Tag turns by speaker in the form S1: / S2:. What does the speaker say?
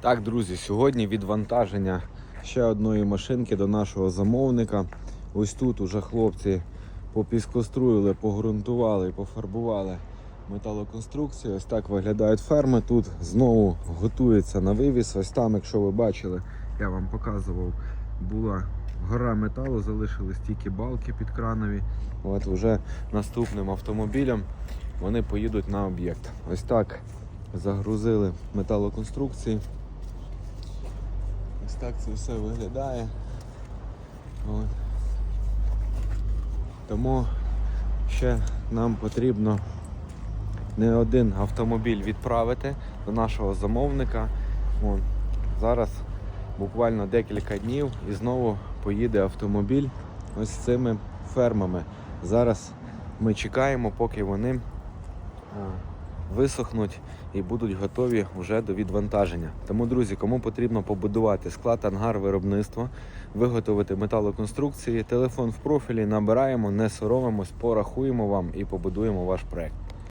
S1: Так, друзі, сьогодні відвантаження ще одної машинки до нашого замовника. Ось тут уже хлопці попіскоструїли, погрунтували, пофарбували металоконструкцію. Ось так виглядають ферми. Тут знову готується на вивіз. Ось там, якщо ви бачили, я вам показував, була гора металу, залишились тільки балки підкранові. От вже наступним автомобілем вони поїдуть на об'єкт. Ось так загрузили металоконструкції. Ось так це все виглядає. От. Тому ще нам потрібно не один автомобіль відправити до нашого замовника. Вон, зараз буквально декілька днів і знову поїде автомобіль ось цими фермами. Зараз ми чекаємо, поки вони висохнуть і будуть готові вже до відвантаження. Тому, друзі, кому потрібно побудувати склад ангар виробництва, виготовити металоконструкції, телефон в профілі набираємо, не соромимось, порахуємо вам і побудуємо ваш проект.